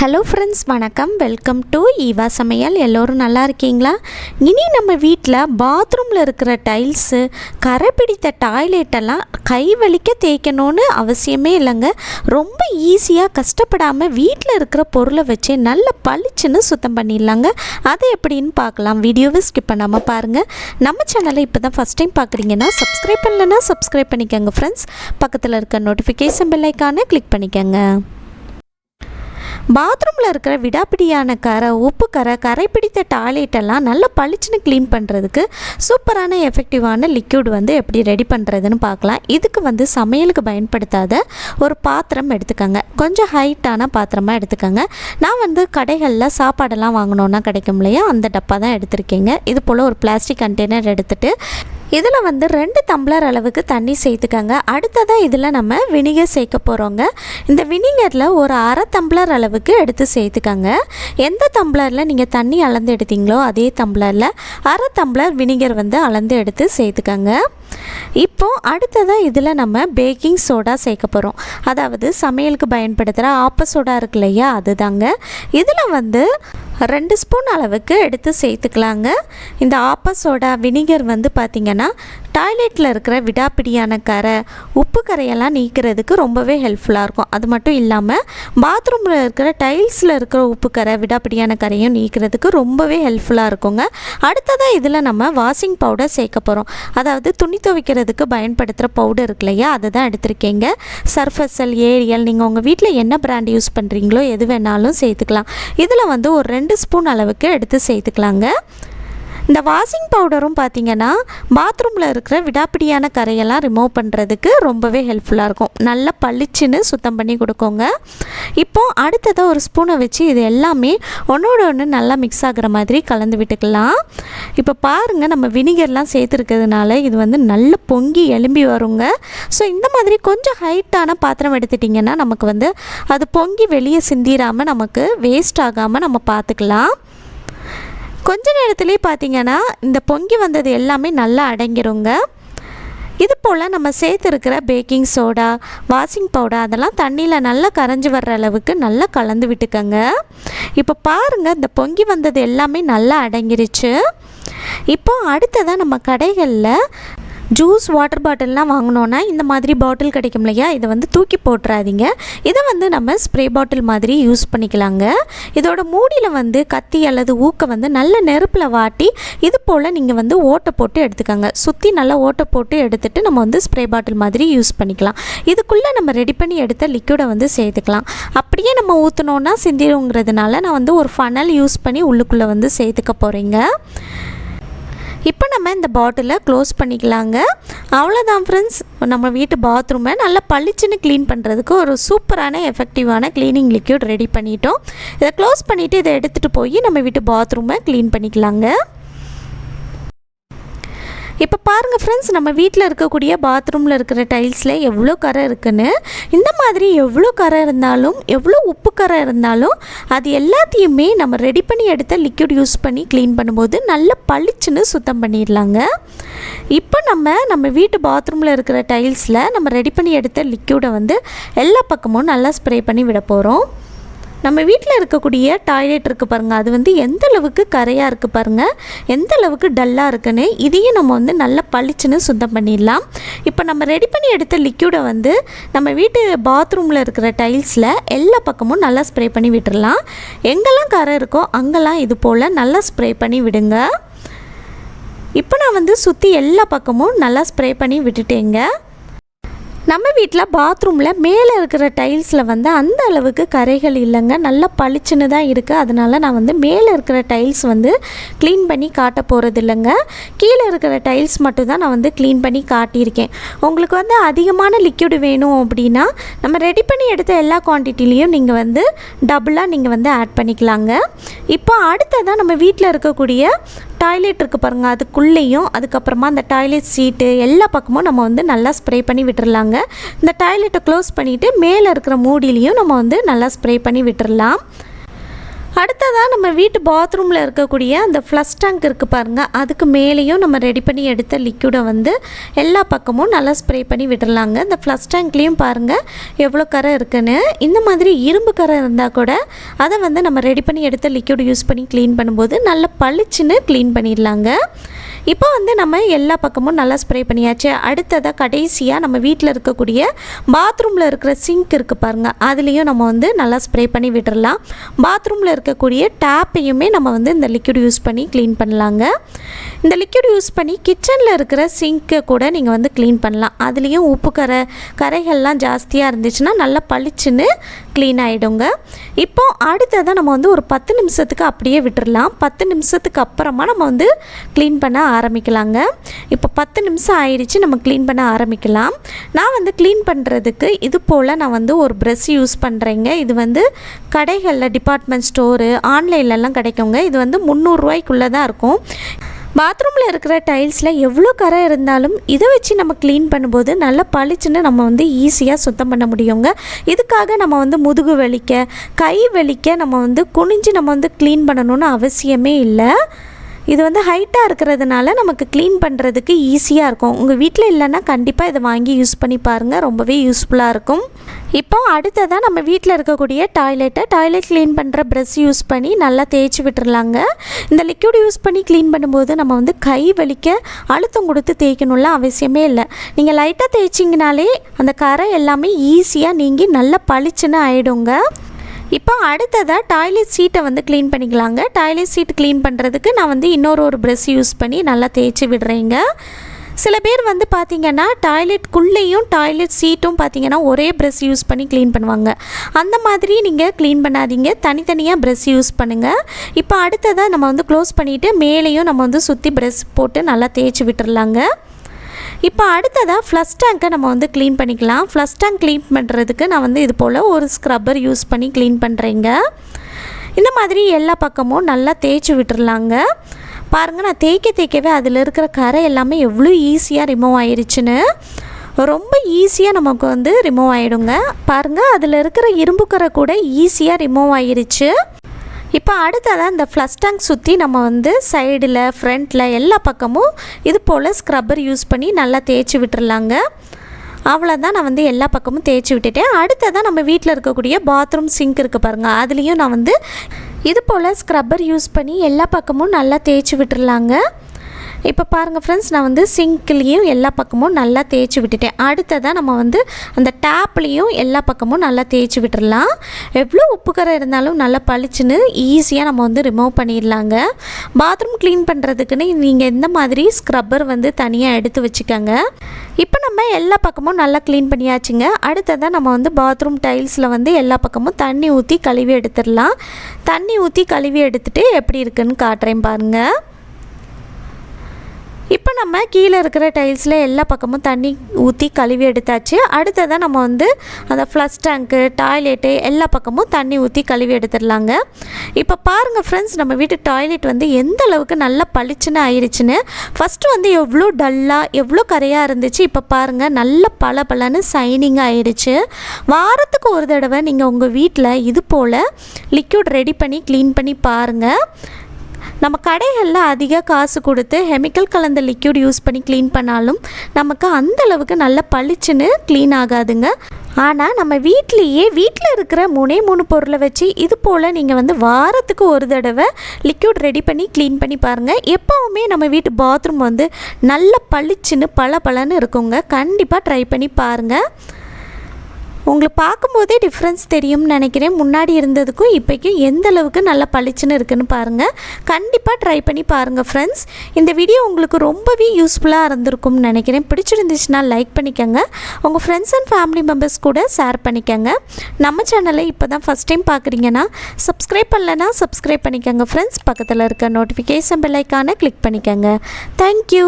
Hello friends வணக்கம். Welcome to Eva சமையல் எல்லோரும் நல்லா இருக்கீங்களா? இனி நம்ம வீட்டில் பாத்ரூமில் இருக்கிற டைல்ஸு கரை பிடித்த டாய்லெட்டெல்லாம் கை வலிக்க தேய்க்கணும்னு அவசியமே இல்லைங்க. ரொம்ப ஈஸியாக கஷ்டப்படாமல் வீட்டில் இருக்கிற பொருளை வச்சு நல்ல பளிச்சுன்னு சுத்தம் பண்ணிடலாங்க. அது எப்படின்னு பார்க்கலாம். வீடியோவை ஸ்கிப் பண்ணாமல் பாருங்கள் நம்ம சேனலை இப்போ தான் ஃபஸ்ட் டைம் பார்க்குறீங்கன்னா சப்ஸ்கிரைப் பண்ணலைன்னா சப்ஸ்கிரைப் பண்ணிக்கோங்க ஃப்ரெண்ட்ஸ் பக்கத்தில் இருக்க நோட்டிஃபிகேஷன் பெல்லைக்கான கிளிக் பண்ணிக்கோங்க. பாத்ரூமில் இருக்கிற விடாப்பிடியான கரை உப்பு கரை கரை பிடித்த டாய்லெட்டெல்லாம் நல்லா பளிச்சுன்னு க்ளீன் பண்ணுறதுக்கு சூப்பரான எஃபெக்டிவான லிக்யூட் வந்து எப்படி ரெடி பண்ணுறதுன்னு பார்க்கலாம். இதுக்கு வந்து சமையலுக்கு பயன்படுத்தாத ஒரு பாத்திரம் எடுத்துக்கோங்க. கொஞ்சம் ஹைட்டான பாத்திரமாக எடுத்துக்கோங்க. நான் வந்து கடைகளில் சாப்பாடெல்லாம் வாங்கினோன்னா கிடைக்கும் இல்லையா அந்த டப்பா தான் எடுத்திருக்கேங்க. இது போல் ஒரு பிளாஸ்டிக் கண்டெய்னர் எடுத்துகிட்டு இதில் வந்து ரெண்டு டம்ளர் அளவுக்கு தண்ணி சேர்த்துக்கோங்க. அடுத்ததாக இதில் நம்ம வினிகர் சேர்க்க போகிறோங்க இந்த வினிகரில் ஒரு அரை டம்ளர் அளவுக்கு எடுத்து சேர்த்துக்கோங்க. எந்த டம்ளரில் நீங்கள் தண்ணி அளந்து எடுத்தீங்களோ அதே டம்ளரில் அரை டம்ளர் வினிகர் வந்து அளந்து எடுத்து சேர்த்துக்கோங்க. இப்போ அடுத்ததாக இதில் நம்ம பேக்கிங் சோடா சேர்க்க போகிறோம் அதாவது சமையலுக்கு பயன்படுத்துகிற ஆப்ப சோடா இருக்கு இல்லையா அதுதாங்க. இதில் வந்து ரெண்டு ஸ்பூன் அளவுக்கு எடுத்து சேர்த்துக்கலாங்க. இந்த ஆப்பஸோட வினிகர் வந்து பார்த்திங்கன்னா டாய்லெட்டில் இருக்கிற விடாப்பிடியான கரை உப்பு கரையெல்லாம் நீக்கிறதுக்கு ரொம்பவே ஹெல்ப்ஃபுல்லாக இருக்கும். அது மட்டும் இல்லாமல் பாத்ரூமில் இருக்கிற டைல்ஸில் இருக்கிற உப்பு கரை விடாப்பிடியான கரையும் நீக்கிறதுக்கு ரொம்பவே ஹெல்ப்ஃபுல்லாக இருக்குங்க. அடுத்ததாக இதில் நம்ம வாஷிங் பவுடர் சேர்க்க போகிறோம் அதாவது துணி துவைக்கிறதுக்கு பயன்படுத்துகிற பவுடர் இருக்கு இல்லையா? அதை தான் எடுத்திருக்கீங்க. சர்ஃபெசல் ஏரியல் நீங்கள் உங்கள் வீட்டில் என்ன பிராண்ட் யூஸ் பண்ணுறீங்களோ எது வேணாலும் சேர்த்துக்கலாம். இதில் வந்து ஒரு ரெண்டு ஸ்பூன் அளவுக்கு எடுத்து சேர்த்துக்கலாங்க. இந்த வாஷிங் பவுடரும் பார்த்தீங்கன்னா பாத்ரூமில் இருக்கிற விடாப்பிடியான கரையெல்லாம் ரிமூவ் பண்ணுறதுக்கு ரொம்பவே ஹெல்ப்ஃபுல்லாக இருக்கும். நல்லா பளிச்சுன்னு சுத்தம் பண்ணி கொடுக்கோங்க. இப்போது அடுத்ததாக ஒரு ஸ்பூனை வச்சு இது எல்லாமே ஒன்றோட ஒன்று நல்லா மிக்ஸ் ஆகிற மாதிரி கலந்து விட்டுக்கலாம். இப்போ பாருங்கள் நம்ம வினிகர்லாம் சேர்த்துருக்கிறதுனால இது வந்து நல்ல பொங்கி எலும்பி வருங்க. ஸோ இந்த மாதிரி கொஞ்சம் ஹைட்டான பாத்திரம் எடுத்துட்டிங்கன்னா நமக்கு வந்து அது பொங்கி வெளியே சிந்திராமல் நமக்கு வேஸ்ட் ஆகாமல் நம்ம பார்த்துக்கலாம் கொஞ்ச நேரத்துலேயே பார்த்தீங்கன்னா இந்த பொங்கி வந்தது எல்லாமே நல்லா அடங்கிருங்க. இது போல் நம்ம சேர்த்துருக்கிற பேக்கிங் சோடா வாஷிங் பவுடர் அதெல்லாம் தண்ணியில் நல்லா கரைஞ்சி வர்ற அளவுக்கு நல்லா கலந்து விட்டுக்கங்க. இப்போ பாருங்கள் இந்த பொங்கி வந்தது எல்லாமே நல்லா அடங்கிருச்சு. இப்போ அடுத்ததாக நம்ம கடைகளில் ஜூஸ் வாட்டர் பாட்டில்லாம் வாங்கினோன்னா இந்த மாதிரி பாட்டில் கிடைக்கும் இல்லையா? இதை வந்து தூக்கி போட்டுறாதீங்க. இதை வந்து நம்ம ஸ்ப்ரே பாட்டில் மாதிரி யூஸ் பண்ணிக்கலாங்க. இதோட மூடியில் வந்து கத்தி அல்லது ஊக்க வந்து நல்ல நெருப்பில் வாட்டி இது போல் நீங்கள் வந்து ஓட்டை போட்டு எடுத்துக்கோங்க. சுற்றி நல்லா ஓட்டை போட்டு எடுத்துகிட்டு நம்ம வந்து ஸ்ப்ரே பாட்டில் மாதிரி யூஸ் பண்ணிக்கலாம். இதுக்குள்ளே நம்ம ரெடி பண்ணி எடுத்த லிக்யூடை வந்து சேர்த்துக்கலாம். அப்படியே நம்ம ஊற்றினோன்னா சிந்திருங்கிறதுனால நான் வந்து ஒரு ஃபனல் யூஸ் பண்ணி உள்ளுக்குள்ளே வந்து சேர்த்துக்க போகிறேங்க இப்போ நம்ம இந்த பாட்டிலை க்ளோஸ் பண்ணிக்கலாங்க. அவ்வளோதான் ஃப்ரெண்ட்ஸ் நம்ம வீட்டு பாத்ரூமை நல்லா பளிச்சுன்னு க்ளீன் பண்ணுறதுக்கு ஒரு சூப்பரான எஃபெக்டிவான க்ளீனிங் லிக்யூட் ரெடி பண்ணிட்டோம். இதை க்ளோஸ் பண்ணிவிட்டு இதை எடுத்துகிட்டு போய் நம்ம வீட்டு பாத்ரூமை க்ளீன் பண்ணிக்கலாங்க. இப்போ பாருங்கள் ஃப்ரெண்ட்ஸ் நம்ம வீட்டில் இருக்கக்கூடிய பாத்ரூமில் இருக்கிற டைல்ஸில் எவ்வளோ கரை இருக்குன்னு. இந்த மாதிரி எவ்வளோ கரை இருந்தாலும் எவ்வளோ உப்பு கரை இருந்தாலும் அது எல்லாத்தையுமே நம்ம ரெடி பண்ணி எடுத்த லிக்விட் யூஸ் பண்ணி க்ளீன் பண்ணும்போது நல்ல பளிச்சுன்னு சுத்தம் பண்ணிடலாங்க. இப்போ நம்ம நம்ம வீட்டு பாத்ரூமில் இருக்கிற டைல்ஸில் நம்ம ரெடி பண்ணி எடுத்த லிக்யூடை வந்து எல்லா பக்கமும் நல்லா ஸ்ப்ரே பண்ணி விட போகிறோம் நம்ம வீட்டில் இருக்கக்கூடிய டாய்லெட் இருக்குது பாருங்கள் அது வந்து எந்த அளவுக்கு கரையாக இருக்குது பாருங்கள் எந்த அளவுக்கு டல்லாக இருக்குன்னு இதையும் நம்ம வந்து நல்லா பளிச்சுன்னு சுத்தம் பண்ணிடலாம். இப்போ நம்ம ரெடி பண்ணி எடுத்த லிக்யூடை வந்து நம்ம வீட்டு பாத்ரூமில் இருக்கிற டைல்ஸில் எல்லா பக்கமும் நல்லா ஸ்ப்ரே பண்ணி விட்டுடலாம் எங்கெல்லாம் கரை இருக்கோ அங்கெல்லாம் இது போல் நல்லா ஸ்ப்ரே பண்ணி விடுங்க. இப்போ நான் வந்து சுற்றி எல்லா பக்கமும் நல்லா ஸ்ப்ரே பண்ணி விட்டுட்டேங்க. நம்ம வீட்டில் பாத்ரூமில் மேலே இருக்கிற டைல்ஸில் வந்து அந்த அளவுக்கு கரைகள் இல்லைங்க. நல்லா பளிச்சுன்னு தான் இருக்குது அதனால் நான் வந்து மேலே இருக்கிற டைல்ஸ் வந்து க்ளீன் பண்ணி காட்ட போகிறது இல்லைங்க கீழே இருக்கிற டைல்ஸ் மட்டும் தான் நான் வந்து க்ளீன் பண்ணி காட்டியிருக்கேன். உங்களுக்கு வந்து அதிகமான லிக்யூடு வேணும் அப்படின்னா நம்ம ரெடி பண்ணி எடுத்த எல்லா குவான்டிட்டிலையும் நீங்கள் வந்து டபுளாக நீங்கள் வந்து ஆட் பண்ணிக்கலாங்க. இப்போ அடுத்ததான் நம்ம வீட்டில் இருக்கக்கூடிய டாய்லெட் இருக்குது பாருங்கள் அதுக்குள்ளேயும் அதுக்கப்புறமா அந்த டாய்லெட் சீட்டு எல்லா பக்கமும் நம்ம வந்து நல்லா ஸ்ப்ரே பண்ணி விட்டுறலாங்க. இந்த டாய்லெட்டை க்ளோஸ் பண்ணிவிட்டு மேலே இருக்கிற மூடிலையும் நம்ம வந்து நல்லா ஸ்ப்ரே பண்ணி விட்டுறலாம். அடுத்ததாக நம்ம வீட்டு பாத்ரூமில் இருக்கக்கூடிய அந்த ஃப்ளஷ் டேங்க் இருக்குது பாருங்கள் அதுக்கு மேலேயும் நம்ம ரெடி பண்ணி எடுத்த லிக்யூடை வந்து எல்லா பக்கமும் நல்லா ஸ்ப்ரே பண்ணி விடலாங்க. இந்த ஃப்ளஷ் டேங்க்லேயும் பாருங்கள் எவ்வளோ கரை இருக்குன்னு. இந்த மாதிரி இரும்பு கரை இருந்தால் கூட அதை வந்து நம்ம ரெடி பண்ணி எடுத்த லிக்யூடு யூஸ் பண்ணி க்ளீன் பண்ணும்போது நல்லா பளிச்சுன்னு க்ளீன் பண்ணிடலாங்க. இப்போ வந்து நம்ம எல்லா பக்கமும் நல்லா ஸ்ப்ரே பண்ணியாச்சு. அடுத்ததாக கடைசியாக நம்ம வீட்டில் இருக்கக்கூடிய பாத்ரூமில் இருக்கிற சிங்க் இருக்குது பாருங்கள் அதுலேயும் நம்ம வந்து நல்லா ஸ்ப்ரே பண்ணி விட்டுறலாம். பாத்ரூமில் இருக்கக்கூடிய டேப்பையுமே நம்ம வந்து இந்த லிக்விட் யூஸ் பண்ணி க்ளீன் பண்ணலாங்க. இந்த லிக்விட் யூஸ் பண்ணி கிச்சனில் இருக்கிற சிங்க்கை கூட நீங்கள் வந்து க்ளீன் பண்ணலாம். அதுலேயும் உப்பு கரை கரைகள்லாம் ஜாஸ்தியாக இருந்துச்சுன்னா நல்லா பளிச்சுன்னு க்ளீன் ஆகிடுங்க இப்போ அடுத்ததாக நம்ம வந்து ஒரு பத்து நிமிஷத்துக்கு அப்படியே விட்டுடலாம் பத்து நிமிஷத்துக்கு அப்புறமா நம்ம வந்து க்ளீன் பண்ண ஆரம்பிக்கலாங்க. இப்போ பத்து நிமிஷம் ஆயிடுச்சு நம்ம க்ளீன் பண்ண ஆரம்பிக்கலாம். நான் வந்து க்ளீன் பண்ணுறதுக்கு இது போல் நான் வந்து ஒரு ப்ரெஷ் யூஸ் பண்ணுறேங்க இது வந்து கடைகளில் டிபார்ட்மெண்ட் ஸ்டோரு ஆன்லைன்லலாம் கிடைக்குங்க. இது வந்து முந்நூறுரூவாய்க்குள்ளே தான் இருக்கும். பாத்ரூமில் இருக்கிற டைல்ஸில் எவ்வளோ கரை இருந்தாலும் இதை வச்சு நம்ம க்ளீன் பண்ணும்போது நல்லா பளிச்சுன்னு நம்ம வந்து ஈஸியாக சுத்தம் பண்ண முடியுங்க. இதுக்காக நம்ம வந்து முதுகு வலிக்க கை வலிக்க நம்ம வந்து குனிஞ்சு நம்ம வந்து க்ளீன் பண்ணணும்னு அவசியமே இல்லை. இது வந்து ஹைட்டாக இருக்கிறதுனால நமக்கு க்ளீன் பண்ணுறதுக்கு ஈஸியாக இருக்கும். உங்கள் வீட்டில் இல்லைன்னா கண்டிப்பாக இதை வாங்கி யூஸ் பண்ணி பாருங்கள் ரொம்பவே யூஸ்ஃபுல்லாக இருக்கும். இப்போ அடுத்ததாக நம்ம வீட்டில் இருக்கக்கூடிய டாய்லெட்டை டாய்லெட் க்ளீன் பண்ணுற ப்ரெஷ் யூஸ் பண்ணி நல்லா தேய்ச்சி விட்டுருலாங்க இந்த லிக்விட் யூஸ் பண்ணி க்ளீன் பண்ணும்போது நம்ம வந்து கை வலிக்க அழுத்தம் கொடுத்து தேய்க்கணும்ல அவசியமே இல்லை. நீங்கள் லைட்டாக தேய்ச்சிங்கனாலே அந்த கரை எல்லாமே ஈஸியாக நீங்கி நல்லா பளிச்சுன்னு ஆகிடுங்க இப்போ அடுத்ததாக டாய்லெட் சீட்டை வந்து க்ளீன் பண்ணிக்கலாங்க. டாய்லெட் சீட் க்ளீன் பண்ணுறதுக்கு நான் வந்து இன்னொரு ஒரு ப்ரெஷ் யூஸ் பண்ணி நல்லா தேய்ச்சி விடுறேங்க. சில பேர் வந்து பார்த்திங்கன்னா டாய்லெட்குள்ளேயும் டாய்லெட் சீட்டும் பார்த்திங்கன்னா ஒரே ப்ரெஷ் யூஸ் பண்ணி க்ளீன் பண்ணுவாங்க. அந்த மாதிரி நீங்கள் க்ளீன் பண்ணாதீங்க. தனித்தனியாக ப்ரெஷ் யூஸ் பண்ணுங்கள் இப்போ அடுத்ததாக நம்ம வந்து க்ளோஸ் பண்ணிவிட்டு மேலேயும் நம்ம வந்து சுற்றி ப்ரெஷ் போட்டு நல்லா தேய்ச்சி விட்டுர்லாங்க இப்போ அடுத்ததாக ஃப்ளஷ் டேங்க்கை நம்ம வந்து க்ளீன் பண்ணிக்கலாம். ஃப்ளஷ் டேங்க் க்ளீன் பண்ணுறதுக்கு நான் வந்து இது போல் ஒரு ஸ்க்ரப்பர் யூஸ் பண்ணி க்ளீன் பண்ணுறேங்க இந்த மாதிரி எல்லா பக்கமும் நல்லா தேய்ச்சி விட்டுருலாங்க பாருங்கள் நான் தேய்க்க தேய்க்கவே அதில் இருக்கிற கரை எல்லாமே எவ்வளோ ஈஸியாக ரிமூவ் ஆயிடுச்சுன்னு ரொம்ப ஈஸியாக நமக்கு வந்து ரிமூவ் ஆகிடுங்க பாருங்கள் அதில் இருக்கிற இரும்பு கரை கூட ஈஸியாக ரிமூவ் ஆயிடுச்சு இப்போ அடுத்ததாக இந்த ஃப்ளஷ் டேங்க் சுற்றி நம்ம வந்து சைடில் ஃப்ரண்ட்டில் எல்லா பக்கமும் இது போல் ஸ்க்ரப்பர் யூஸ் பண்ணி நல்லா தேய்ச்சி விட்டுறலாங்க. அவ்வளோதான் நான் வந்து எல்லா பக்கமும் தேய்ச்சி விட்டுட்டேன். அடுத்ததாக நம்ம வீட்டில் இருக்கக்கூடிய பாத்ரூம் சிங்க் இருக்குது பாருங்கள் அதுலேயும் நான் வந்து இது போல் ஸ்க்ரப்பர் யூஸ் பண்ணி எல்லா பக்கமும் நல்லா தேய்ச்சி விட்டுறலாங்க. இப்போ பாருங்கள் ஃப்ரெண்ட்ஸ் நான் வந்து சிங்க்லேயும் எல்லா பக்கமும் நல்லா தேய்ச்சி விட்டுட்டேன். அடுத்ததாக நம்ம வந்து அந்த டேப்லேயும் எல்லா பக்கமும் நல்லா தேய்ச்சி விட்டுடலாம் எவ்வளோ உப்புக்கரை இருந்தாலும் நல்லா பளிச்சுன்னு ஈஸியாக நம்ம வந்து ரிமூவ் பண்ணிடலாங்க. பாத்ரூம் க்ளீன் பண்ணுறதுக்குன்னு நீங்கள் எந்த மாதிரி ஸ்க்ரப்பர் வந்து தனியாக எடுத்து வச்சுக்கோங்க. இப்போ நம்ம எல்லா பக்கமும் நல்லா க்ளீன் பண்ணியாச்சுங்க. அடுத்ததாக நம்ம வந்து பாத்ரூம் டைல்ஸில் வந்து எல்லா பக்கமும் தண்ணி ஊற்றி கழுவி எடுத்துடலாம். தண்ணி ஊற்றி கழுவி எடுத்துகிட்டு எப்படி இருக்குன்னு காட்டுறேன் பாருங்கள் இப்போ நம்ம கீழே இருக்கிற டைல்ஸில் எல்லா பக்கமும் தண்ணி ஊற்றி கழுவி எடுத்தாச்சு. அடுத்ததாக நம்ம வந்து அந்த ஃப்ளஷ் டேங்க்கு டாய்லெட்டு எல்லா பக்கமும் தண்ணி ஊற்றி கழுவி எடுத்துடலாங்க. இப்போ பாருங்கள் ஃப்ரெண்ட்ஸ் நம்ம வீட்டு டாய்லெட் வந்து எந்த அளவுக்கு நல்லா பளிச்சுன்னு ஆயிடுச்சுன்னு ஃபஸ்ட்டு வந்து எவ்வளோ டல்லாக எவ்வளோ கரையாக இருந்துச்சு. இப்போ பாருங்கள் நல்ல பல பலன்னு சைனிங் ஆயிடுச்சு வாரத்துக்கு ஒரு தடவை நீங்கள் உங்கள் வீட்டில் இது போல் லிக்யூட் ரெடி பண்ணி க்ளீன் பண்ணி பாருங்கள் நம்ம கடைகளில் அதிக காசு கொடுத்து கெமிக்கல் கலந்த லிக்யூட் யூஸ் பண்ணி க்ளீன் பண்ணாலும் நமக்கு அந்த அளவுக்கு நல்ல பளிச்சுன்னு க்ளீன் ஆகாதுங்க. ஆனால் நம்ம வீட்லேயே வீட்டில் இருக்கிற மூணே மூணு பொருளை வச்சு இது போல் நீங்கள் வந்து வாரத்துக்கு ஒரு தடவை லிக்யூட் ரெடி பண்ணி க்ளீன் பண்ணி பாருங்கள் எப்போவுமே நம்ம வீட்டு பாத்ரூம் வந்து நல்ல பளிச்சுன்னு பல பலன்னு இருக்குங்க. கண்டிப்பாக ட்ரை பண்ணி பாருங்கள் உங்களை பார்க்கும்போதே டிஃப்ரென்ஸ் தெரியும்னு நினைக்கிறேன். முன்னாடி இருந்ததுக்கும் இப்போக்கும் எந்த அளவுக்கு நல்லா பளிச்சுன்னு இருக்குன்னு பாருங்கள் கண்டிப்பாக ட்ரை பண்ணி பாருங்கள் ஃப்ரெண்ட்ஸ் இந்த வீடியோ உங்களுக்கு ரொம்பவே யூஸ்ஃபுல்லாக இருந்திருக்கும்னு நினைக்கிறேன். பிடிச்சிருந்துச்சுன்னா லைக் பண்ணிக்கோங்க. உங்கள் ஃப்ரெண்ட்ஸ் அண்ட் ஃபேமிலி மெம்பர்ஸ் கூட ஷேர் பண்ணிக்கோங்க. நம்ம சேனலை இப்போ தான் ஃபஸ்ட் டைம் பார்க்குறீங்கன்னா சப்ஸ்கிரைப் பண்ணலன்னா சப்ஸ்கிரைப் பண்ணிக்கோங்க ஃப்ரெண்ட்ஸ் பக்கத்தில் இருக்க நோட்டிஃபிகேஷன் பெல்லைக்கான கிளிக் பண்ணிக்கோங்க. தேங்க்யூ